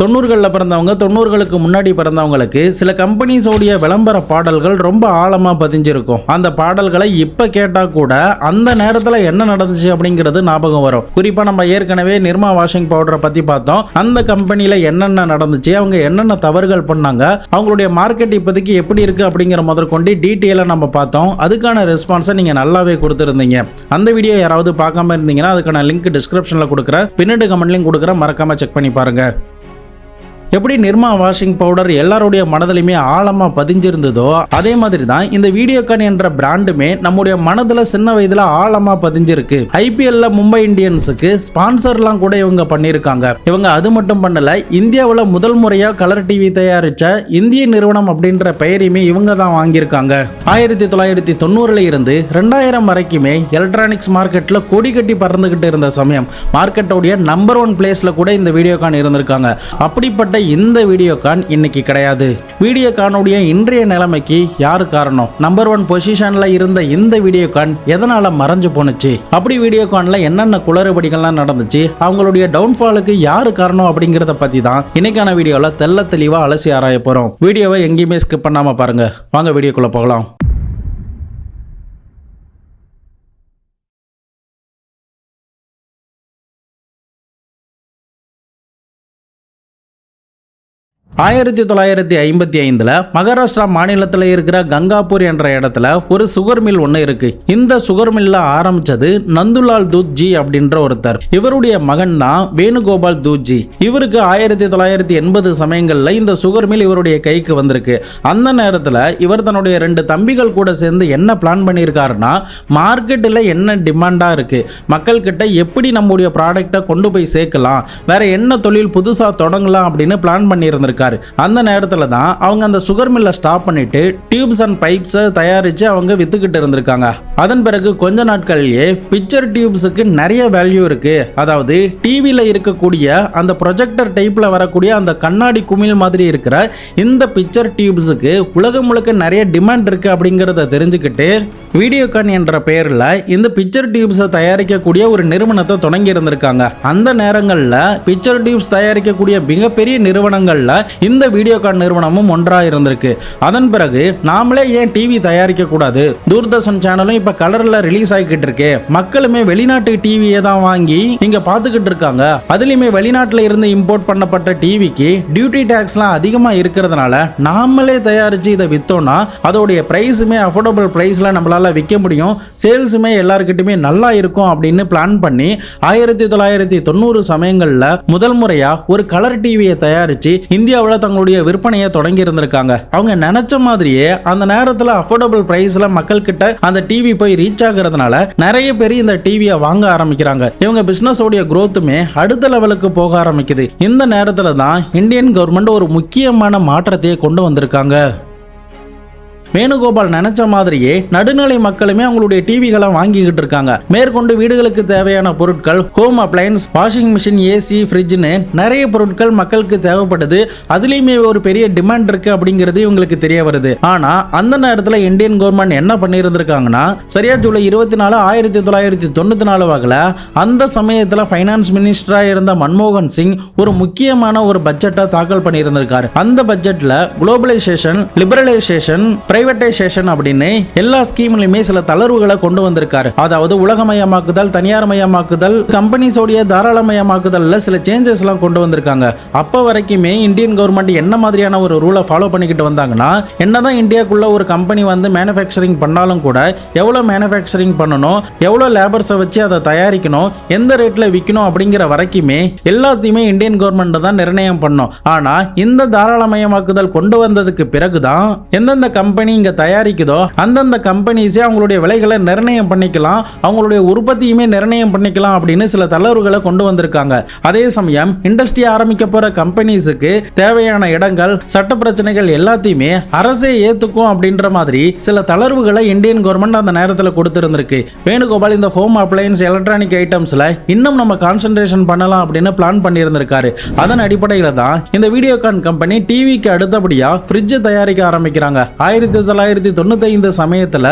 தொண்ணூறுகளில் பிறந்தவங்க தொண்ணூறுகளுக்கு முன்னாடி பிறந்தவங்களுக்கு சில கம்பெனிஸோடைய விளம்பர பாடல்கள் ரொம்ப ஆழமாக பதிஞ்சிருக்கும். அந்த பாடல்களை இப்போ கேட்டால் கூட அந்த நேரத்தில் என்ன நடந்துச்சு அப்படிங்கிறது ஞாபகம் வரும். குறிப்பாக நம்ம ஏற்கனவே நிர்மா வாஷிங் பவுடரை பற்றி பார்த்தோம். அந்த கம்பெனியில் என்னென்ன நடந்துச்சு அவங்க என்னென்ன தவறுகள் பண்ணாங்க அவங்களுடைய மார்க்கெட் இப்போதைக்கு எப்படி இருக்குது அப்படிங்கிற முதற்கொண்டு டீட்டெயிலாக நம்ம பார்த்தோம். அதுக்கான ரெஸ்பான்ஸை நீங்கள் நல்லாவே கொடுத்துருந்தீங்க. அந்த வீடியோ யாராவது பார்க்காம இருந்தீங்கன்னா அதுக்கான லிங்க் டிஸ்கிரிப்ஷனில் கொடுக்குறேன். பின்னாடி கமெண்ட்லையும் கொடுக்குறேன். மறக்காமல் செக் பண்ணி பாருங்கள் எப்படி நிர்மா வாஷிங் பவுடர் எல்லாருடைய மனதிலுமே ஆழமாக பதிஞ்சிருந்ததோ அதே மாதிரி தான் இந்த வீடியோகான் என்ற பிராண்டுமே நம்முடைய மனதில் சின்ன வயதில் ஆழமாக பதிஞ்சிருக்கு. ஐபிஎல்ல மும்பை இந்தியன்ஸுக்கு ஸ்பான்சர்லாம் கூட இவங்க பண்ணியிருக்காங்க. இவங்க அது மட்டும் பண்ணல இந்தியாவில் முதல் முறையாக கலர் டிவி தயாரிச்ச இந்திய நிறுவனம் அப்படின்ற பெயரையுமே இவங்க தான் வாங்கியிருக்காங்க. ஆயிரத்தி தொள்ளாயிரத்தி தொண்ணூறுல இருந்து ரெண்டாயிரம் வரைக்குமே எலக்ட்ரானிக்ஸ் மார்க்கெட்டில் கொடி கட்டி பறந்துகிட்டு இருந்த சமயம் மார்க்கெட்டோடைய நம்பர் ஒன் பிளேஸ்ல கூட இந்த வீடியோகான் இருந்திருக்காங்க. அப்படிப்பட்ட இந்த வீடியோகான் இன்னைக்கு கிடையாது. வீடியோகானுடைய இன்றைய நிலைமைக்கு யாரு காரணம்? நம்பர் ஒன் பொசிஷன்ல இருந்த இந்த வீடியோகான் எதனால மறைஞ்சு போனுச்சு அப்படி வீடியோகான்ல என்னென்ன குளறுபடிகள்லாம் நடந்துச்சு? அவங்களுடைய டவுன்ஃபாலுக்கு யாரு காரணம் அப்படிங்கிறத பத்தி தான் இன்னைக்கான வீடியோல தெள்ள தெளிவா அலசி ஆராய போறோம். வீடியோவை எங்கேயுமே ஸ்கிப் பண்ணாம பாருங்க. வாங்க வீடியோக்குள்ள போகலாம். ஆயிரத்தி தொள்ளாயிரத்தி ஐம்பத்தி ஐந்தில் மகாராஷ்டிரா மாநிலத்தில் இருக்கிற கங்காபூர் என்ற இடத்துல ஒரு சுகர் மில் ஒன்று இருக்கு. இந்த சுகர் மில்ல ஆரம்பிச்சது நந்துலால் தூத்ஜி அப்படின்ற ஒருத்தர். இவருடைய மகன் தான் வேணுகோபால் தூத்ஜி. இவருக்கு ஆயிரத்தி தொள்ளாயிரத்தி எண்பது சமயங்களில் இந்த சுகர் மில் இவருடைய கைக்கு வந்திருக்கு. அந்த நேரத்தில் இவர் தன்னுடைய ரெண்டு தம்பிகள் கூட சேர்ந்து என்ன பிளான் பண்ணியிருக்காருன்னா மார்க்கெட்டில் என்ன டிமாண்டாக இருக்கு மக்கள்கிட்ட எப்படி நம்முடைய ப்ராடக்டை கொண்டு போய் சேர்க்கலாம் வேற என்ன தொழில் புதுசாக தொடங்கலாம் அப்படின்னு பிளான் பண்ணியிருந்திருக்காரு. அந்த நேரத்தில் தான் அவங்க அந்த சுகர் மில்லை ஸ்டாப் பண்ணிட்டு டியூப்ஸ் அண்ட் பைப்ஸை தயாரித்து அவங்க வித்துக்கிட்டு இருந்திருக்காங்க. அதன் பிறகு கொஞ்ச நாட்கள்லயே பிக்சர் டியூப்ஸுக்கு நிறைய வேல்யூ இருக்கு. அதாவது டிவியில் இருக்கக்கூடிய அந்த ப்ரொஜெக்டர் டைப்பில் வரக்கூடிய அந்த கண்ணாடி குமிழ் மாதிரி இருக்கிற இந்த பிக்சர் டியூப்ஸுக்கு உலகம் முழுக்க நிறைய டிமாண்ட் இருக்கு அப்படிங்கிறத தெரிஞ்சுக்கிட்டு வீடியோகான் என்ற பெயரில் இந்த பிக்சர் டியூப்ஸை தயாரிக்கக்கூடிய ஒரு நிறுவனத்தை தொடங்கி இருந்திருக்காங்க. அந்த நேரங்களில் பிக்சர் டியூப்ஸ் தயாரிக்கக்கூடிய மிகப்பெரிய நிறுவனங்களில் இந்த வீடியோகான் நிறுவனமும் ஒன்றாக இருந்திருக்கு. அதன் பிறகு நாமளே ஏன் டிவி தயாரிக்க கூடாது? தூர்தர்ஷன் சேனலும் இப்போ கலரில் ரிலீஸ் ஆகிக்கிட்டு இருக்கு. மக்களுமே வெளிநாட்டு டிவியை தான் வாங்கி இங்கே பார்த்துக்கிட்டு இருக்காங்க. அதுலேயுமே வெளிநாட்டில் இருந்து இம்போர்ட் பண்ணப்பட்ட டிவிக்கு டியூட்டி டேக்ஸ்லாம் அதிகமாக இருக்கிறதுனால நாமளே தயாரித்து இதை விற்றோன்னா அதோடைய ப்ரைஸுமே அஃபோர்டபுள் ப்ரைஸில் நம்மளால் விற்க முடியும். சேல்ஸுமே எல்லாருக்கிட்டுமே நல்லா இருக்கும் அப்படின்னு பிளான் பண்ணி ஆயிரத்தி தொள்ளாயிரத்தி தொண்ணூறு சமயங்களில் முதல் முறையா ஒரு கலர் டிவியை தயாரித்து இந்தியாவில் தங்களுடைய விற்பனையை தொடங்கி இருந்திருக்காங்க. அவங்க நினைச்ச மாதிரியே அந்த நேரத்தில் அஃபோர்டபுள் ப்ரைஸில் மக்கள்கிட்ட அந்த டிவி போய் ரீச் ஆகுறதுனால நிறைய பேர் இந்த டிவியை வாங்க ஆரம்பிக்கிறாங்க. இவங்க பிஸ்னஸோடைய குரோத்துமே அடுத்த லெவலுக்கு போக ஆரம்பிக்குது. இந்த நேரத்தில் தான் இந்தியன் கவர்மெண்ட் ஒரு முக்கியமான மாற்றத்தையே கொண்டு வந்திருக்காங்க. வேணுகோபால் நினைச்ச மாதிரியே நடுநிலை மக்களுமே அவங்களுடைய டிவிகளை வாங்கிக்கிட்டு இருக்காங்க. மேற்கொண்டு வீடுகளுக்கு தேவையான பொருட்கள் home appliances washing machine AC ஃப்ரிட்ஜ்னு நிறைய பொருட்கள் மக்களுக்கு தேவைப்படுது. அதுலேயுமே ஒரு பெரிய டிமாண்ட் இருக்கு அப்படிங்கிறது இவங்களுக்கு தெரிய வருது. ஆனா அந்த நேரத்தில் இந்தியன் கவர்மெண்ட் என்ன பண்ணியிருந்திருக்காங்கன்னா சரியா ஜூலை இருபத்தி நாலு ஆயிரத்தி தொள்ளாயிரத்தி தொண்ணூத்தி நாலு வாக்கில் அந்த சமயத்தில் ஃபைனான்ஸ் மினிஸ்டராக இருந்த மன்மோகன் சிங் ஒரு முக்கியமான ஒரு பட்ஜெட்டை தாக்கல் பண்ணியிருந்திருக்காரு. அந்த பட்ஜெட்டில் குளோபலைசேஷன் லிபரலைசேஷன் பிரைவேட்டைசேஷன் அப்படின்னு எல்லா ஸ்கீம்லையுமே சில தளர்வுகளை கொண்டு வந்திருக்காரு. அதாவது உலகமயமாக்குதல் தனியார் மயமாக்குதல் கம்பெனிஸோடைய தாராளமயமாக்குதல்ல சில சேஞ்சஸ் எல்லாம் கொண்டு வந்திருக்காங்க. அப்ப வரைக்குமே இந்தியன் கவர்மெண்ட் என்ன மாதிரியான ஒரு ரூலை ஃபாலோ பண்ணிக்கிட்டு வந்தாங்கன்னா என்னதான் இந்தியாக்குள்ள ஒரு கம்பெனி வந்து மேனுஃபேக்சரிங் பண்ணாலும் கூட எவ்வளோ மேனுஃபேக்சரிங் பண்ணணும் எவ்வளோ லேபர்ஸை வச்சு அதை தயாரிக்கணும் எந்த ரேட்ல விற்கணும் அப்படிங்கிற வரைக்குமே எல்லாத்தையுமே இந்தியன் கவர்மெண்ட் தான் நிர்ணயம் பண்ணும். ஆனா இந்த தாராளமயமாக்குதல் கொண்டு வந்ததுக்கு பிறகுதான் எந்தெந்த கம்பெனி இங்க தயாரிக்குதோ அந்தந்த கம்பெனிஸே அவங்களுடைய விலைகளை நிர்ணயம் பண்ணிக்கலாம் அவங்களுடைய உற்பத்தியுமே நிர்ணயம் பண்ணிக்கலாம் அப்படின்னு சில தளர்வுகளை கொண்டு வந்திருக்காங்க. அதே சமயம் இண்டஸ்ட்ரி ஆரம்பிக்க போற கம்பெனிஸுக்கு தேவையான இடங்கள் சட்ட பிரச்சனைகள் எல்லாத்தையுமே அரசே ஏத்துக்கும் அப்படின்ற மாதிரி சில தளர்வுகளை இந்தியன் கவர்மெண்ட் அந்த நேரத்தில் கொடுத்திருந்திருக்கு. வேணுகோபால் இந்த ஹோம் அப்ளையன்ஸ் எலக்ட்ரானிக் ஐட்டம்ஸ்ல இன்னும் நம்ம கான்சென்ட்ரேஷன் பண்ணலாம் அப்படின்னு பிளான் பண்ணியிருந்திருக்காரு. அதன் அடிப்படையில் தான் இந்த வீடியோகான் கம்பெனி டிவிக்கு அடுத்தபடியாக ஃப்ரிட்ஜ் தயாரிக்க ஆரம்பிக்கிறாங்க. ஆயிரத்தி ஆயிரத்தி தொள்ளாயிரத்தி தொண்ணூத்தி ஐந்து சமயத்துல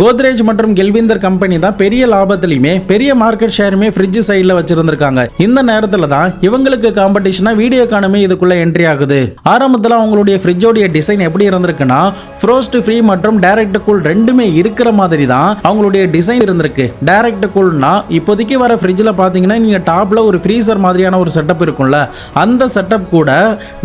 கோத்ரேஜ் மற்றும் கெல்விந்தர் கம்பெனி தான் பெரிய லாபத்திலையுமே பெரிய மார்க்கெட் ஷேருமே ஃப்ரிட்ஜ் சைடில் வச்சிருந்திருக்காங்க. இந்த நேரத்துல தான் இவங்களுக்கு காம்படிஷனா வீடியோ எக்கானமி இதுக்குள்ள என்ட்ரி ஆகுது. ஆரம்பத்தில் அவங்களுடைய ஃப்ரிட்ஜோடைய டிசைன் எப்படி இருந்திருக்குன்னா ஃப்ரோஸ்ட் ஃப்ரீ மற்றும் டைரக்ட் கூல் ரெண்டுமே இருக்கிற மாதிரி தான் அவங்களுடைய டிசைன் இருந்திருக்கு. டைரக்ட் கூல்னா இப்போதைக்கு வர ஃப்ரிட்ஜில் பார்த்தீங்கன்னா நீங்கள் டாப்பில் ஒரு ஃப்ரீசர் மாதிரியான ஒரு செட்டப் இருக்கும்ல அந்த செட்டப் கூட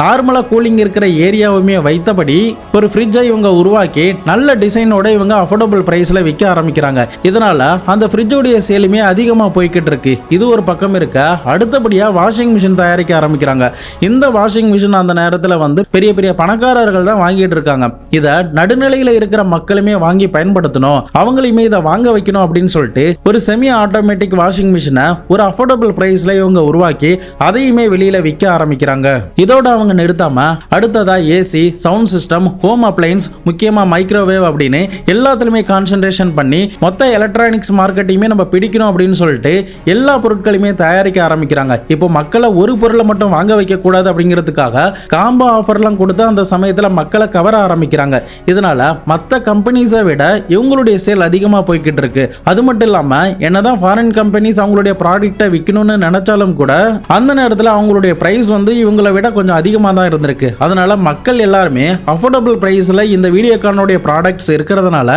நார்மலாக கூலிங் இருக்கிற ஏரியாவுமே வைத்தபடி ஒரு ஃப்ரிட்ஜை இவங்க உருவாக்கி நல்ல டிசைனோட இவங்க அஃபோர்டபுள் ப்ரைஸில் விற்க ஆரம்பிக்கிறாங்க. இதனால அந்த ஃப்ரிட்ஜோடைய சேலுமே அதிகமாக போய்கிட்டு இருக்கு. இது ஒரு பக்கம் இருக்க அடுத்தபடியாக வாஷிங் மிஷின் தயாரிக்க ஆரம்பிக்கிறாங்க. இந்த வாஷிங் மிஷின் அந்த நேரத்தில் வந்து பெரிய பெரிய பணக்காரர்கள் தான் வாங்கிட்டு இருக்காங்க. இதை நடுநிலையில் இருக்கிற மக்களுமே வாங்கி பயன்படுத்தணும். அவங்களையுமே இதை வாங்க வைக்கணும் அப்படின்னு சொல்லிட்டு ஒரு செமி ஆட்டோமேட்டிக் வாஷிங் மிஷினை ஒரு அஃபோர்டபுள் பிரைஸ்ல இவங்க உருவாக்கி அதையுமே வெளியில விற்க ஆரம்பிக்கிறாங்க. இதோட அவங்க நிறுத்தாம அடுத்ததா AC sound system home appliances முக்கியமாக மைக்ரோவேவ் அப்படின்னு எல்லாத்துலயுமே கான்சென்ட்ரேஷன் பண்ணி மொத்த எலக்ட்ரானிக்ஸ் மார்க்கெட்டையுமே நம்ம பிடிக்கணும் அப்படின்னு சொல்லிட்டு எல்லா பொருட்களையுமே தயாரிக்க ஆரம்பிக்கிறாங்க. இப்போ மக்களை ஒரு பொருளை மட்டும் வாங்க வைக்க கூடாது அப்படிங்கிறதுக்காக காம்போ ஆஃபர்லாம் கொடுத்து அந்த சமயத்தில் மக்களை கவர ஆரம்பிக்கிறாங்க. இதனால மற்ற கம்பெனிஸை விட இவங்களுடைய சேல் அதிகமாக போய்கிட்டு இருக்கு. அது மட்டும் இல்லாம என்னதான் ஃபாரின் கம்பெனிஸ் அவங்களுடைய ப்ராடக்ட்டை விற்கணும்னு நினைச்சாலும் கூட அந்த நேரத்தில் அவங்களுடைய பிரைஸ் வந்து இவங்களை விட கொஞ்சம் அதிகமாக தான் இருந்திருக்கு. அதனால மக்கள் எல்லாருமே அஃபோர்டபுள் ப்ரைஸில் இந்த வீடியோ வீடியோகானுடைய ப்ராடக்ட்ஸ் இருக்கிறதுனால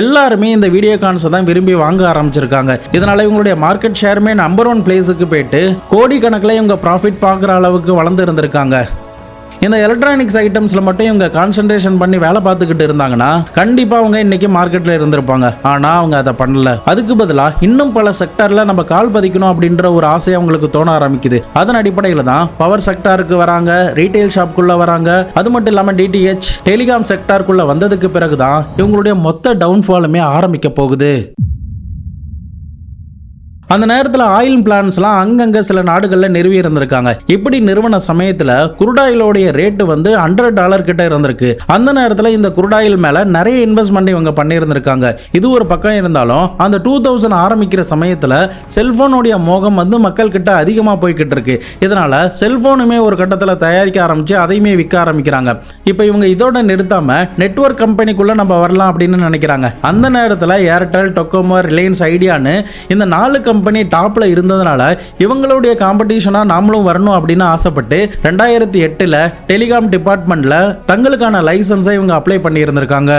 எல்லாருமே இந்த வீடியோகான்ஸை தான் விரும்பி வாங்க ஆரம்பிச்சிருக்காங்க. இதனால இவங்களுடைய மார்க்கெட் ஷேருமே நம்பர் ஒன் பிளேஸுக்கு போயிட்டு கோடிக்கணக்கில் இவங்க ப்ராஃபிட் பார்க்குற அளவுக்கு வளர்ந்து இருந்திருக்காங்க. இந்த எலக்ட்ரானிக்ஸ் ஐட்டம்ஸில் மட்டும் இவங்க கான்சென்ட்ரேஷன் பண்ணி வேலை பார்த்துக்கிட்டு இருந்தாங்கன்னா கண்டிப்பாக அவங்க இன்னைக்கு மார்க்கெட்டில் இருந்திருப்பாங்க. ஆனால் அவங்க அதை பண்ணல. அதுக்கு பதிலாக இன்னும் பல செக்டரில் நம்ம கால் பதிக்கணும் அப்படின்ற ஒரு ஆசை அவங்களுக்கு தோண ஆரம்பிக்குது. அதன் அடிப்படையில் தான் பவர் செக்டாருக்கு வராங்க ரீட்டைல் ஷாப்குள்ளே வராங்க. அது மட்டும் இல்லாமல் டிடிஹெச் டெலிகாம் செக்டாருக்குள்ளே வந்ததுக்கு பிறகு தான் இவங்களுடைய மொத்த டவுன்ஃபாலுமே ஆரம்பிக்க போகுது. அந்த நேரத்தில் ஆயில் பிளான்ஸ்லாம் அங்கங்கே சில நாடுகளில் நிறுவி இருந்திருக்காங்க. இப்படி நிறுவன சமயத்தில் குருடாயிலோடைய ரேட்டு வந்து ஹண்ட்ரட் டாலர் கிட்ட இருந்திருக்கு. அந்த நேரத்தில் இந்த குருடாயில் மேலே நிறைய இன்வெஸ்ட்மெண்ட் இவங்க பண்ணியிருந்திருக்காங்க. இது ஒரு பக்கம் இருந்தாலும் அந்த டூ தௌசண்ட் ஆரம்பிக்கிற சமயத்தில் செல்ஃபோனுடைய மோகம் வந்து மக்கள் கிட்ட அதிகமாக போய்கிட்டு இருக்கு. இதனால் செல்ஃபோனுமே ஒரு கட்டத்தில் தயாரிக்க ஆரம்பித்து அதையுமே விற்க ஆரம்பிக்கிறாங்க. இப்போ இவங்க இதோட நிறுத்தாமல் நெட்வொர்க் கம்பெனிக்குள்ளே நம்ம வரலாம் அப்படின்னு நினைக்கிறாங்க. அந்த நேரத்தில் ஏர்டெல் டொக்கோமோ ரிலையன்ஸ் ஐடியான்னு இந்த நாலு கம்பெனி கம்பெனி டாப்ல இருந்ததுனால இவங்களுடைய காம்படிஷனாக நாமளும் வரணும் அப்படின்னு ஆசைப்பட்டு ரெண்டாயிரத்தி எட்டில் டெலிகாம் டிபார்ட்மெண்ட்ல தங்களுக்கான லைசன்ஸை இவங்க அப்ளை பண்ணியிருந்திருக்காங்க.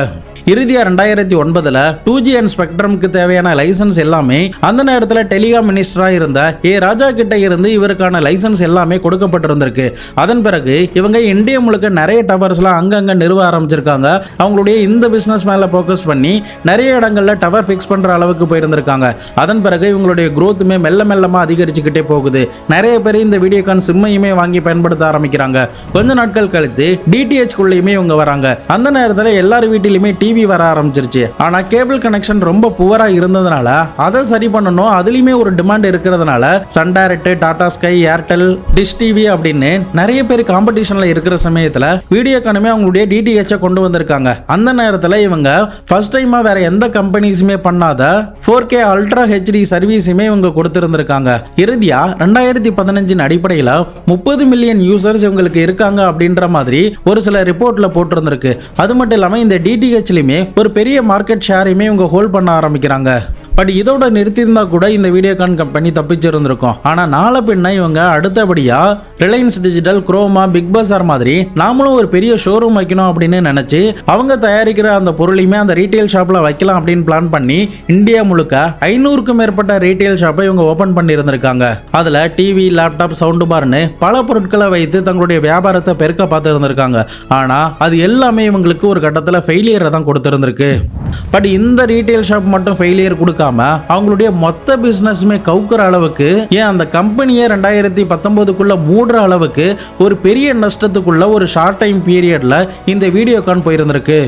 இறுதியாக ரெண்டாயிரத்தி ஒன்பதில் டூ ஜி அண்ட் ஸ்பெக்ட்ரம்க்கு தேவையான லைசன்ஸ் எல்லாமே அந்த நேரத்தில் டெலிகாம் மினிஸ்டராக இருந்த ஏ ராஜா கிட்ட இருந்து இவருக்கான லைசன்ஸ் எல்லாமே கொடுக்கப்பட்டிருந்திருக்கு. அதன் பிறகு இவங்க இந்தியா முழுக்க நிறைய டவர்ஸ்லாம் அங்கங்கே நிறுவ ஆரம்பிச்சிருக்காங்க. அவங்களுடைய இந்த பிஸ்னஸ் மேலே ஃபோக்கஸ் பண்ணி நிறைய இடங்களில் டவர் ஃபிக்ஸ் பண்ணுற அளவுக்கு போயிருந்திருக்காங்க. அதன் பிறகு இவங்களுடைய குரோத்துமே மெல்ல மெல்லமாக அதிகரிச்சுக்கிட்டே போகுது. நிறைய பேர் இந்த வீடியோக்கான் சிம்மையுமே வாங்கி பயன்படுத்த ஆரம்பிக்கிறாங்க. கொஞ்ச நாட்கள் கழித்து டிடிஹெச் குள்ளேயுமே இவங்க வராங்க. அந்த நேரத்தில் எல்லார் வீட்டிலுமே டிவி வர ஆரம்பிச்சிருச்சு. ஆனா கேபிள் கனெக்ஷன் ரொம்ப புவரா இருந்ததுனால அதை சரி பண்ணணும். அதுலயுமே ஒரு டிமாண்ட் இருக்கிறதுனால Sun Direct Tata Sky Airtel dish TV அப்படின்னு நிறைய பேர் காம்படிஷன்ல இருக்கிற சமயத்துல வீடியோக்கானுமே அவங்களுடைய டிடிஹெச்சை கொண்டு வந்திருக்காங்க. அந்த நேரத்தில் இவங்க ஃபர்ஸ்ட் டைமா வேற எந்த கம்பெனிஸுமே பண்ணாத ஃபோர் கே அல்ட்ரா ஹெச்டி சர்வீஸுமே இவங்க கொடுத்திருந்திருக்காங்க. இறுதியா ரெண்டாயிரத்தி பதினஞ்சின் அடிப்படையில் முப்பது மில்லியன் யூசர்ஸ் இவங்களுக்கு இருக்காங்க அப்படின்ற மாதிரி ஒரு சில ரிப்போர்ட்ல போட்டிருந்திருக்கு. அது மட்டும் இல்லாமல் இந்த டிடிஹெச்லையுமே ஒரு பெரிய மார்க்கெட் ஷேரையுமே இவங்க ஹோல்ட் பண்ண ஆரம்பிக்கிறாங்க. பட் இதோட நிறுத்தியிருந்தா கூட இந்த வீடியோகான் கம்பெனி தப்பிச்சிருந்திருக்கும். ஆனால் நாளை பின்ன இவங்க அடுத்தபடியாக ரிலையன்ஸ் டிஜிட்டல் குரோமா பிக் பஸார் மாதிரி நாமளும் ஒரு பெரிய ஷோரூம் வைக்கணும் அப்படின்னு நினச்சி அவங்க தயாரிக்கிற அந்த பொருளையுமே அந்த ரீட்டைல் ஷாப்பில் வைக்கலாம் அப்படின்னு பிளான் பண்ணி இந்தியா முழுக்க ஐநூறுக்கும் மேற்பட்ட ரீட்டைல் ஷாப்பை இவங்க ஓப்பன் பண்ணியிருந்திருக்காங்க. அதில் டிவி லேப்டாப் சவுண்டு பார்னு பல பொருட்களை வைத்து தங்களுடைய வியாபாரத்தை பெருக்க பார்த்து இருந்திருக்காங்க ஆனால் அது எல்லாமே இவங்களுக்கு ஒரு கட்டத்தில் ஃபெயிலியரை தான் கொடுத்துருந்துருக்கு. பட் இந்த ரீட்டைல் ஷாப் மட்டும் ஃபெயிலியர் கொடுக்காம அவங்களுடைய மொத்த பிஸ்னஸுமே கவுக்குற அளவுக்கு ஏன் அந்த கம்பெனியை ரெண்டாயிரத்தி பத்தொன்பதுக்குள்ள மூடுற அளவுக்கு ஒரு பெரிய நஷ்டத்துக்குள்ள ஒரு ஷார்ட் டைம் பீரியட்ல இந்த வீடியோகான் போயிருந்திருக்கு.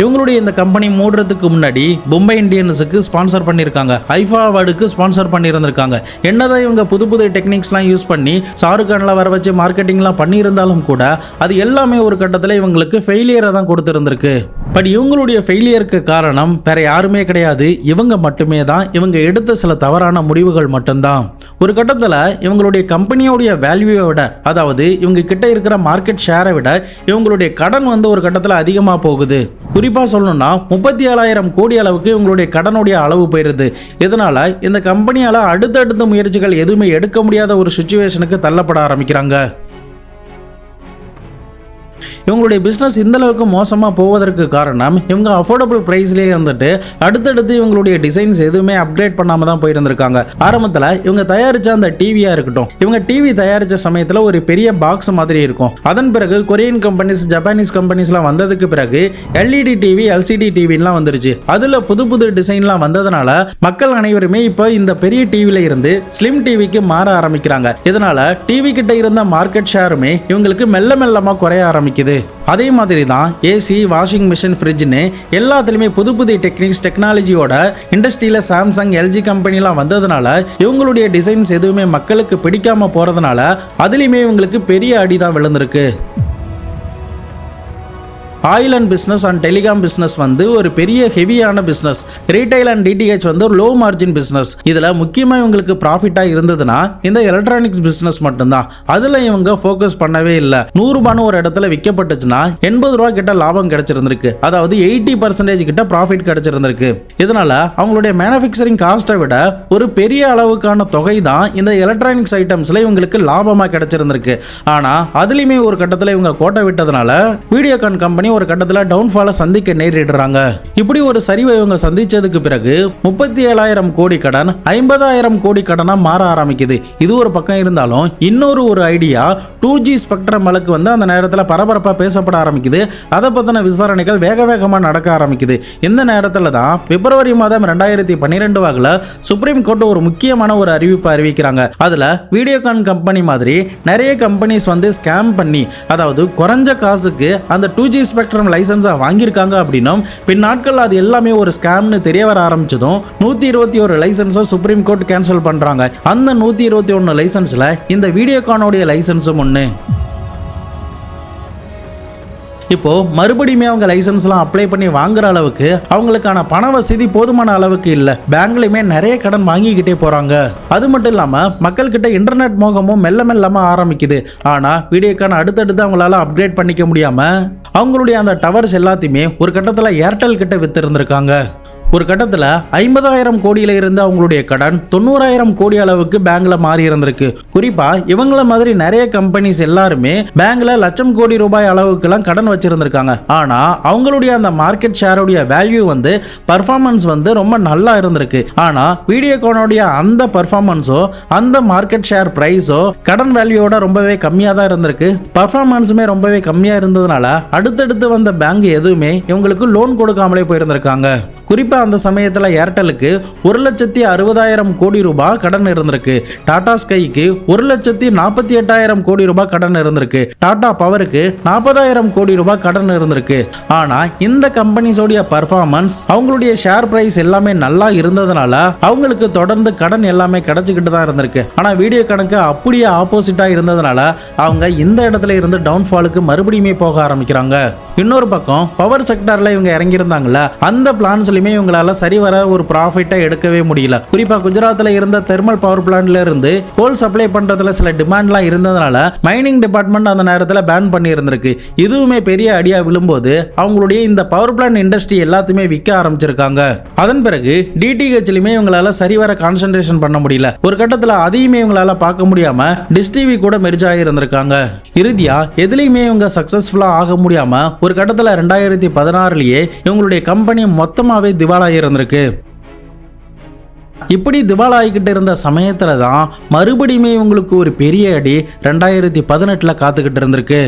இவங்களுடைய இந்த கம்பெனி மூடுறதுக்கு முன்னாடி மும்பை இந்தியன்ஸுக்கு ஸ்பான்சர் பண்ணியிருக்காங்க. ஐஃபா அவார்டுக்கு ஸ்பான்சர் பண்ணியிருந்திருக்காங்க. என்னதான் இவங்க புது புது டெக்னிக்ஸ்லாம் யூஸ் பண்ணி ஷாருக் கான்லாம் வர வச்சு மார்க்கெட்டிங்லாம் பண்ணியிருந்தாலும் கூட அது எல்லாமே ஒரு கட்டத்தில் இவங்களுக்கு ஃபெயிலியரை தான் கொடுத்துருந்துருக்கு. பட் இவங்களுடைய ஃபெயிலியருக்கு காரணம் வேற யாருமே கிடையாது. இவங்க மட்டுமே தான். இவங்க எடுத்த சில தவறான முடிவுகள் மட்டும்தான். ஒரு கட்டத்தில் இவங்களுடைய கம்பெனியோடைய வேல்யூவை விட அதாவது இவங்க கிட்ட இருக்கிற மார்க்கெட் ஷேரை விட இவங்களுடைய கடன் வந்து ஒரு கட்டத்தில் அதிகமாக போகுது. குறிப்பாக சொல்லணும்னா முப்பத்தி ஏழாயிரம் கோடி அளவுக்கு இவங்களுடைய கடனுடைய அளவு போயிருது. இதனால் இந்த கம்பெனியால் அடுத்தடுத்த முயற்சிகள் எதுவுமே எடுக்க முடியாத ஒரு சுச்சுவேஷனுக்கு தள்ளப்பட ஆரம்பிக்கிறாங்க. இவங்களுடைய பிஸ்னஸ் இந்தளவுக்கு மோசமாக போவதற்கு காரணம் இவங்க அஃபோர்டபுள் ப்ரைஸ்லேயே வந்துட்டு அடுத்தடுத்து இவங்களுடைய டிசைன்ஸ் எதுவுமே அப்கிரேட் பண்ணாமல் தான் போயிருந்திருக்காங்க ஆரம்பத்தில் இவங்க தயாரித்த அந்த டிவியாக இருக்கட்டும் இவங்க டிவி தயாரித்த சமயத்தில் ஒரு பெரிய பாக்ஸ் மாதிரி இருக்கும். அதன் பிறகு கொரியன் கம்பெனிஸ் ஜப்பானீஸ் கம்பெனிஸ்லாம் வந்ததுக்கு பிறகு எல்இடி டிவி எல்சிடி டிவிலாம் வந்துருச்சு. அதில் புது புது டிசைன்லாம் வந்ததுனால மக்கள் அனைவருமே இப்போ இந்த பெரிய டிவியில் இருந்து ஸ்லிம் டிவிக்கு மாற ஆரம்பிக்கிறாங்க. இதனால டிவி கிட்ட இருந்த மார்க்கெட் ஷேருமே இவங்களுக்கு மெல்ல மெல்லமாக குறைய ஆரம்பிக்குது. அதே மாதிரி தான் ஏசி வாஷிங் மிஷின் ஃப்ரிட்ஜ்னு எல்லாத்துலேயுமே புது புது டெக்னிக்ஸ் டெக்னாலஜியோட இண்டஸ்ட்ரியில் சாம்சங் எல்ஜி கம்பெனிலாம் வந்ததுனால இவங்களுடைய டிசைன்ஸ் எதுவுமே மக்களுக்கு பிடிக்காம போகிறதுனால அதுலேயுமே இவங்களுக்கு பெரிய அடி தான் விழுந்திருக்கு. Oil and business and telecom business வந்து ஒரு பெரிய ஹெவியான பிஸ்னஸ் ரீட்டைல் அண்ட் டிடிஹெச் வந்து ஒரு லோ மார்ஜின் பிஸ்னஸ் இதில் முக்கியமாக இவங்களுக்கு ப்ராஃபிட்டாக இருந்ததுன்னா இந்த எலக்ட்ரானிக்ஸ் பிஸ்னஸ் மட்டும்தான். அதில் இவங்க ஃபோக்கஸ் பண்ணவே இல்லை. நூறுரூபான்னு ஒரு இடத்துல விற்கப்பட்டுச்சுன்னா எண்பது ரூபா கிட்ட லாபம் கிடைச்சிருந்திருக்கு. அதாவது எயிட்டி பர்சன்டேஜ் கிட்ட ப்ராஃபிட் கிடைச்சிருந்திருக்கு. இதனால அவங்களுடைய மேனுஃபேக்சரிங் காஸ்ட்டை விட ஒரு பெரிய அளவுக்கான தொகை தான் இந்த எலக்ட்ரானிக்ஸ் ஐட்டம்ஸில் இவங்களுக்கு லாபமாக கிடைச்சிருந்திருக்கு. ஆனால் அதுலேயுமே ஒரு கட்டத்தில் இவங்க கோட்டை விட்டதுனால வீடியோகான் கம்பெனி ஒரு கட்டத்தில் டவுன்ஃபாலை சந்திக்க நேரிடுறாங்க. இப்படி ஒரு சரிவை இவங்க சந்திச்சதுக்கு பிறகு முப்பத்தி ஏழாயிரம் கோடி கடன் ஐம்பதாயிரம் கோடி கடனாக மாற ஆரம்பிக்குது. இது ஒரு பக்கம் இருந்தாலும் இன்னொரு ஒரு ஐடியா டூ ஜி ஸ்பெக்ட்ரம் வழக்கு வந்து அந்த நேரத்தில் பரபரப்பாக பேசப்பட ஆரம்பிக்குது. அதை பற்றின விசாரணைகள் வேக வேகமாக நடக்க ஆரம்பிக்குது. இந்த நேரத்தில் தான் பிப்ரவரி மாதம் ரெண்டாயிரத்தி பன்னிரெண்டு வாக்கில் சுப்ரீம் கோர்ட் ஒரு முக்கியமான ஒரு அறிவிப்பு அறிவிக்கிறாங்க. அதில் வீடியோகான் கம்பெனி மாதிரி நிறைய கம்பெனிஸ் வந்து ஸ்கேம் பண்ணி அதாவது குறைஞ்ச காசுக்கு அந்த டூ ஜி ஸ்பெக்ட்ரம் லைசன்ஸை வாங்கியிருக்காங்க அப்படின்னா பின் நாட்களில் அது எல்லாமே ஒரு ஸ்கேம்னு தெரிய வர ஆரம்பிச்சதும் நூற்றி இருபத்தி ஒரு லைசன்ஸை சுப்ரீம் கோர்ட் கேன்சல் பண்ணுறாங்க அந்த நூற்றி இருபத்தி ஒன்று லைசன்ஸில் இந்த வீடியோகானோடைய லைசன்ஸும் ஒன்று இப்போ மறுபடியுமே அவங்க லைசன்ஸ்லாம் அப்ளை பண்ணி வாங்குற அளவுக்கு அவங்களுக்கான பண வசதி போதுமான அளவுக்கு இல்ல. பேங்க்லயுமே நிறைய கடன் வாங்கிக்கிட்டே போறாங்க. அது மட்டும் இல்லாம மக்கள்கிட்ட இன்டர்நெட் மோகமும் மெல்ல மெல்லமாக ஆரம்பிக்குது. ஆனா வீடியோக்கான அடுத்தடுத்து அவங்களால அப்கிரேட் பண்ணிக்க முடியாம அவங்களுடைய அந்த டவர்ஸ் எல்லாத்தையுமே ஒரு கட்டத்துல ஏர்டெல் கிட்ட வித்து இருந்திருக்காங்க. ஒரு கட்டத்தில் ஐம்பதாயிரம் கோடியில இருந்து அவங்களுடைய கடன் தொண்ணூறாயிரம் கோடி அளவுக்கு பேங்க்ல மாறி இருந்திருக்கு. குறிப்பா இவங்கள மாதிரி நிறைய கம்பெனிஸ் எல்லாருமே பேங்க்ல லட்சம் கோடி ரூபாய் அளவுக்குலாம் கடன் வச்சிருந்திருக்காங்க. ஆனா அவங்களுடைய அந்த மார்க்கெட் ஷேருடைய வேல்யூ வந்து பர்ஃபார்மன்ஸ் வந்து ரொம்ப நல்லா இருந்திருக்கு. ஆனா வீடியோகானுடைய அந்த பர்ஃபார்மன்ஸோ அந்த மார்க்கெட் ஷேர் ப்ரைஸோ கடன் வேல்யூவோட ரொம்பவே கம்மியாக தான் இருந்திருக்கு. பர்ஃபார்மன்ஸுமே ரொம்பவே கம்மியாக இருந்ததுனால அடுத்தடுத்து வந்த பேங்க் எதுவுமே இவங்களுக்கு லோன் கொடுக்காமலே போயிருந்திருக்காங்க. குறிப்பாக குறிப்பாக அந்த சமயத்தில் ஏர்டெலுக்கு ஒரு லட்சத்தி அறுபதாயிரம் கோடி ரூபாய் கடன் இருந்திருக்கு. டாடா ஸ்கைக்கு ஒரு லட்சத்தி நாற்பத்தி எட்டாயிரம் கோடி ரூபாய் கடன் இருந்திருக்கு. டாடா பவருக்கு நாற்பதாயிரம் கோடி ரூபாய் கடன் இருந்திருக்கு. ஆனால் இந்த கம்பெனிஸோடைய பர்ஃபார்மன்ஸ் அவங்களுடைய ஷேர் பிரைஸ் எல்லாமே நல்லா இருந்ததுனால அவங்களுக்கு தொடர்ந்து கடன் எல்லாமே கிடைச்சிக்கிட்டு தான் இருந்திருக்கு. ஆனால் வீடியோ கணக்கு அப்படியே ஆப்போசிட்டாக இருந்ததுனால அவங்க இந்த இடத்துல இருந்து டவுன்ஃபாலுக்கு மறுபடியுமே போக ஆரம்பிக்கிறாங்க. இன்னொரு பக்கம் பவர் செக்டார்ல இவங்க இறங்கியிருந்தாங்கல்ல அந்த பிளான்ஸ்லையுமே இவங்களால சரிவர ஒரு ப்ராஃபிட்டை எடுக்கவே முடியல. குறிப்பா குஜராத்ல இருந்த தெர்மல் பவர் பிளான்ட்ல இருந்து கோல் சப்ளை பண்றதுல சில டிமாண்ட்லாம் இருந்ததுனால மைனிங் டிபார்ட்மெண்ட் அந்த நேரத்தில் பேன் பண்ணி இருந்திருக்கு இதுவுமே பெரிய அடியா விழும்போது அவங்களுடைய இந்த பவர் பிளான்ட் இண்டஸ்ட்ரி எல்லாத்தையுமே விற்க ஆரம்பிச்சிருக்காங்க. அதன் பிறகு டிடிஹெச்லயுமே இவங்களால சரிவர கான்சென்ட்ரேஷன் பண்ண முடியல. ஒரு கட்டத்தில் அதையுமே இவங்களால பார்க்க முடியாம டிஸ்டிவி கூட மெர்ஜ் ஆகி இருந்திருக்காங்க இறுதியா எதுலையுமே இவங்க சக்சஸ்ஃபுல்லா ஆக முடியாம ஒரு கட்டத்தில் ரெண்டாயிரத்தி பதினாறுலயே இவங்களுடைய கம்பெனி மொத்தமாவே திவாலாகி இருந்திருக்கு. இப்படி திவாலாகிக்கிட்டு இருந்த சமயத்தில் தான் மறுபடியுமே இவங்களுக்கு ஒரு பெரிய அடி ரெண்டாயிரத்தி பதினெட்டில் காத்துக்கிட்டு இருந்திருக்கு.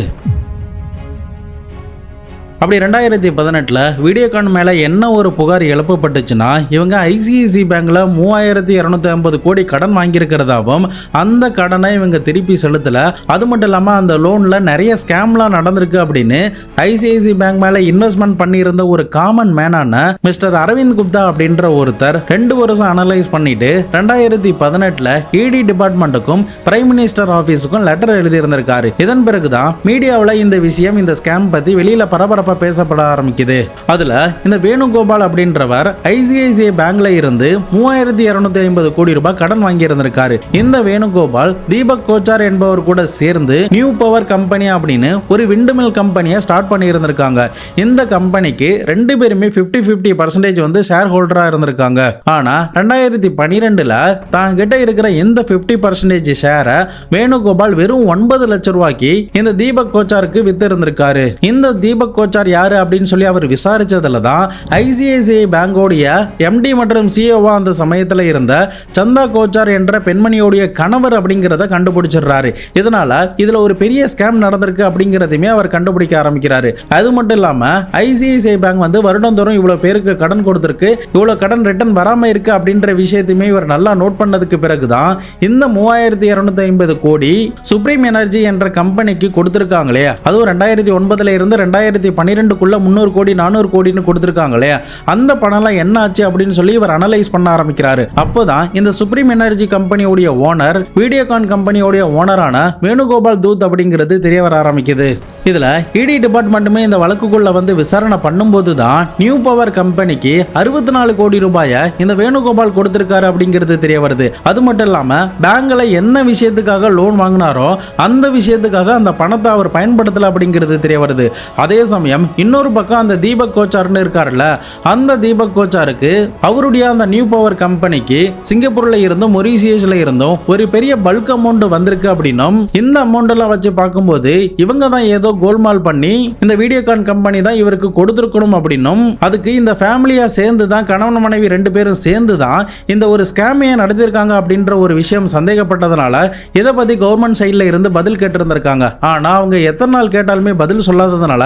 அப்படி ரெண்டாயிரத்தி பதினெட்டில் வீடியோகான் மேலே என்ன ஒரு புகார் எழுப்பப்பட்டுச்சுன்னா இவங்க ஐசிஐசி பேங்க்ல மூவாயிரத்தி இரநூத்தி ஐம்பது கோடி கடன் வாங்கியிருக்கிறதாவும் அந்த கடனை இவங்க திருப்பி செலுத்தலை. அது மட்டும் இல்லாமல் அந்த லோனில் நிறைய ஸ்கேம்லாம் நடந்திருக்கு அப்படின்னு ஐசிஐசி பேங்க் மேலே இன்வெஸ்ட்மெண்ட் பண்ணியிருந்த ஒரு காமன் மேனான மிஸ்டர் அரவிந்த் குப்தா அப்படின்ற ஒருத்தர் ரெண்டு வருஷம் அனலைஸ் பண்ணிட்டு ரெண்டாயிரத்தி பதினெட்டில் இடி டிபார்ட்மெண்ட்டுக்கும் பிரைம் மினிஸ்டர் ஆஃபீஸுக்கும் லெட்டர் எழுதியிருந்திருக்காரு. இதன் பிறகுதான் மீடியாவில் இந்த விஷயம் இந்த ஸ்கேம் பற்றி வெளியில் பரபரப்பு பரபரப்பாக பேசப்பட ஆரம்பிக்குது. அதில் இந்த வேணுகோபால் அப்படின்றவர் ஐசிஐசிஐ பேங்க்ல இருந்து மூவாயிரத்தி இரநூத்தி ஐம்பது கோடி ரூபாய் கடன் வாங்கி இருந்திருக்காரு இந்த வேணுகோபால் தீபக் கோச்சார் என்பவர் கூட சேர்ந்து நியூ பவர் கம்பெனி அப்படின்னு ஒரு விண்டுமில் கம்பெனியை ஸ்டார்ட் பண்ணி இருந்திருக்காங்க இந்த கம்பெனிக்கு ரெண்டு பேருமே 50 50% பர்சன்டேஜ் வந்து ஷேர் ஹோல்டராக இருந்திருக்காங்க. ஆனால் ரெண்டாயிரத்தி பனிரெண்டுல தான் கிட்ட இருக்கிற இந்த 50% பர்சன்டேஜ் ஷேரை வேணுகோபால் வெறும் ஒன்பது லட்சம் ரூபாய்க்கு இந்த தீபக் கோச்சாருக்கு வித்து இருந்திருக்காரு இந்த தீபக் கோச்சார் யாரு அப்படின்னு சொல்லி அவர் விசாரிச்சதுல தான் ஐசிஐசிஐ பேங்கோடைய எம்டி மற்றும் சிஓவா அந்த சமயத்தில் இருந்த சந்தா கோச்சார் என்ற பெண்மணியோடைய கணவர் அப்படிங்கிறத கண்டுபிடிச்சிடுறாரு. இதனால இதுல ஒரு பெரிய ஸ்கேம் நடந்திருக்கு அப்படிங்கிறதையுமே அவர் கண்டுபிடிக்க ஆரம்பிக்கிறாரு. அது மட்டும் இல்லாம ஐசிஐசிஐ பேங்க் வந்து வருடந்தோறும் இவ்வளவு பேருக்கு கடன் கொடுத்திருக்கு. இவ்வளவு கடன் ரிட்டர்ன் வராம இருக்கு அப்படின்ற விஷயத்தையுமே இவர் நல்லா நோட் பண்ணதுக்கு பிறகுதான் இந்த மூவாயிரத்தி இருநூத்தி ஐம்பது கோடி சுப்ரீம் எனர்ஜி என்ற கம்பெனிக்கு கொடுத்திருக்காங்களே. அதுவும் ரெண்டாயிரத்தி ஒன்பதுல இருந்து ரெண்டாயிரத்தி பன்னிரெண்டுக்குள்ளே முந்நூறு கோடி நானூறு கோடின்னு கொடுத்திருக்காங்களே அந்த பணம்லாம் என்ன ஆச்சு அப்படின்னு சொல்லி இவர் அனலைஸ் பண்ண ஆரம்பிக்கிறாரு. அப்போதான் இந்த சுப்ரீம் எனர்ஜி கம்பெனியோடைய ஓனர் வீடியோகான் கம்பெனியோடைய ஓனரான வேணுகோபால் தூத் அப்படிங்கிறது தெரிய வர ஆரம்பிக்குது. இதுல இடி டிபார்ட்மெண்ட்டுமே இந்த வழக்குக்குள்ள வந்து விசாரணை பண்ணும்போது தான் நியூ பவர் கம்பெனிக்கு அறுபத்தி நாலு கோடி ரூபாயை இந்த வேணுகோபால் கொடுத்துருக்காரு அப்படிங்கிறது தெரிய வருது. அது மட்டும் இல்லாமல் பேங்க்ல என்ன விஷயத்துக்காக லோன் வாங்கினாரோ அந்த விஷயத்துக்காக அந்த பணத்தை அவர் பயன்படுத்தல அப்படிங்கிறது தெரிய வருது. அதே சமயம் இன்னொரு பக்கம் அந்த தீபக் கோச்சார்னு இருக்காருல்ல அந்த தீபக் கோச்சாருக்கு அவருடைய அந்த நியூ பவர் கம்பெனிக்கு சிங்கப்பூர்ல இருந்தும் மொரீசியஸ்ல இருந்தும் ஒரு பெரிய பல்க் அமௌண்ட் வந்திருக்கு அப்படின்னும் இந்த அமௌண்ட் எல்லாம் வச்சு பார்க்கும்போது இவங்க தான் ஏதோ கோல்மால் பண்ணி இந்த வீடியோகான் கம்பெனி தான் இவருக்கு கொடுத்துருக்கணும் அப்படின்னும் அதுக்கு இந்த ஃபேமிலியா சேர்ந்து தான் கணவன் மனைவி ரெண்டு பேரும் சேர்ந்து தான் இந்த ஒரு ஸ்கேமையை நடத்தியிருக்காங்க அப்படின்ற ஒரு விஷயம் சந்தேகப்பட்டதுனால இதை பத்தி கவர்மெண்ட் சைடில் இருந்து பதில் கேட்டிருந்திருக்காங்க. ஆனா அவங்க எத்தனை நாள் கேட்டாலுமே பதில் சொல்லாததுனால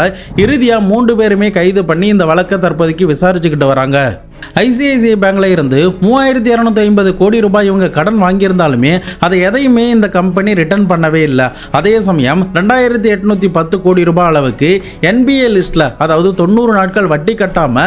இறுதியாக மூன்று பேருமே கைது பண்ணி இந்த வழக்கை தற்போதைக்கு விசாரிச்சுக்கிட்டு வராங்க. ஐசிஐசிஐ பேங்க்ல இருந்து மூவாயிரத்தி இரநூத்தி ஐம்பது கோடி ரூபாய் இவங்க கடன் வாங்கியிருந்தாலுமே அதை எதையுமே இந்த கம்பெனி ரிட்டர்ன் பண்ணவே இல்லை. அதே சமயம் ரெண்டாயிரத்தி எட்நூத்தி பத்து கோடி ரூபாய் அளவுக்கு என்பிஏ லிஸ்ட்ல அதாவது தொண்ணூறு நாட்கள் வட்டி கட்டாம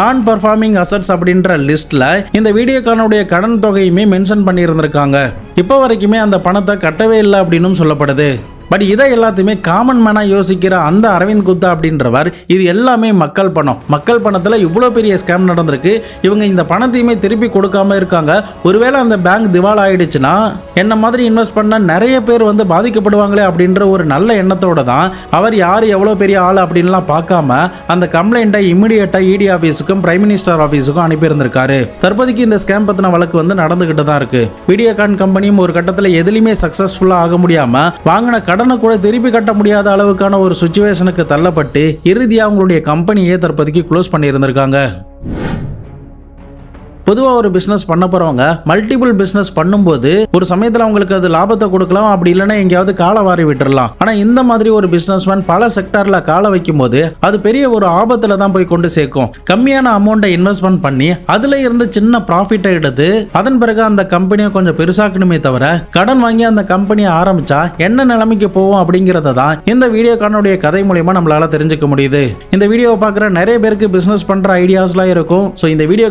நான் பர்ஃபார்மிங் அசட்ஸ் அப்படின்ற லிஸ்ட்ல இந்த வீடியோக்கானுடைய கடன் தொகையுமே மென்ஷன் பண்ணியிருந்திருக்காங்க. இப்போ வரைக்குமே அந்த பணத்தை கட்டவே இல்லை அப்படின்னும் சொல்லப்படுது. பட் இதை எல்லாத்தையுமே காமன் மேனாக யோசிக்கிற அந்த அரவிந்த் குப்தா அப்படின்றவர் இது எல்லாமே மக்கள் பணம். மக்கள் பணத்தில் இவ்வளோ பெரிய ஸ்கேம் நடந்திருக்கு. இவங்க இந்த பணத்தையுமே திருப்பி கொடுக்காம இருக்காங்க. ஒருவேளை அந்த பேங்க் திவால் ஆயிடுச்சுன்னா என்ன மாதிரி இன்வெஸ்ட் பண்ண நிறைய பேர் வந்து பாதிக்கப்படுவாங்களே அப்படின்ற ஒரு நல்ல எண்ணத்தோட தான் அவர் யார் எவ்வளோ பெரிய ஆள் அப்படின்லாம் பார்க்காம அந்த கம்ப்ளைண்ட்டை இமிடியேட்டாக இடி ஆஃபீஸுக்கும் பிரைம் மினிஸ்டர் ஆஃபீஸுக்கும் அனுப்பியிருந்திருக்காரு. தற்போதைக்கு இந்த ஸ்கேம் பற்றின வழக்கு வந்து நடந்துகிட்டு தான் இருக்கு. வீடியோகான் கம்பெனியும் ஒரு கட்டத்தில் எதுலையுமே சக்ஸஸ்ஃபுல்லாக ஆக முடியாம வாங்கின கடன் கூட திருப்பி கட்ட முடியாத அளவுக்கான ஒரு சுச்சுவேஷனுக்கு தள்ளப்பட்டு இறுதியாக அவங்களுடைய கம்பெனியே தற்போதைக்கு க்ளோஸ் பண்ணியிருந்திருக்காங்க. பொதுவாக ஒரு பிஸ்னஸ் பண்ண போகிறவங்க மல்டிபிள் பிஸ்னஸ் பண்ணும்போது ஒரு சமயத்தில் அவங்களுக்கு அது லாபத்தை கொடுக்கலாம் அப்படி இல்லைன்னா எங்கேயாவது காலை வாரி விட்டுறலாம். ஆனால் இந்த மாதிரி ஒரு பிஸ்னஸ்மேன் பல செக்டாரில் காலை வைக்கும்போது அது பெரிய ஒரு ஆபத்தில் தான் போய் கொண்டு சேர்க்கும். கம்மியான அமௌண்ட்டை இன்வெஸ்ட்மெண்ட் பண்ணி அதில் இருந்து சின்ன ப்ராஃபிட்டை எடுத்து அதன் பிறகு அந்த கம்பெனியை கொஞ்சம் பெருசாக்கணுமே தவிர கடன் வாங்கி அந்த கம்பெனியை ஆரம்பிச்சா என்ன நிலைமைக்கு போவோம் அப்படிங்கிறத தான் இந்த வீடியோ கானுடைய கதை மூலயமா நம்மளால தெரிஞ்சுக்க முடியுது. இந்த வீடியோவை பார்க்குற நிறைய பேருக்கு பிஸ்னஸ் பண்ணுற ஐடியாஸ்லாம் இருக்கும். ஸோ இந்த வீடியோ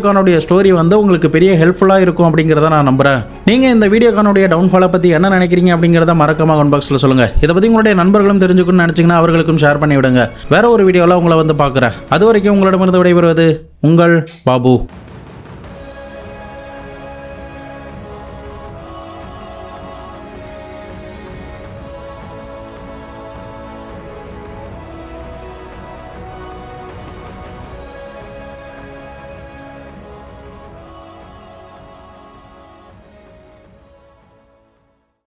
ஸ்டோரி வந்து உங்களுக்கு பெரிய ஹெல்ப்ஃபுல்லாக இருக்கும் அப்படிங்கிறத நான் நம்புறேன். நீங்கள் இந்த வீடியோக்கானுடைய டவுன்ஃபாலை பற்றி என்ன நினைக்கிறீங்க அப்படிங்கிறத மறக்காம கமெண்ட் பாக்ஸில் சொல்லுங்கள் இதை பற்றி உங்களுடைய நண்பர்களும் தெரிஞ்சுக்கணும்னு நினச்சிங்கன்னா அவர்களுக்கும் ஷேர் பண்ணி விடுங்க வேற ஒரு வீடியோவில் உங்களை வந்து பார்க்குறேன். அது வரைக்கும் உங்களிடமிருந்து விடைபெறுவது உங்கள் பாபு.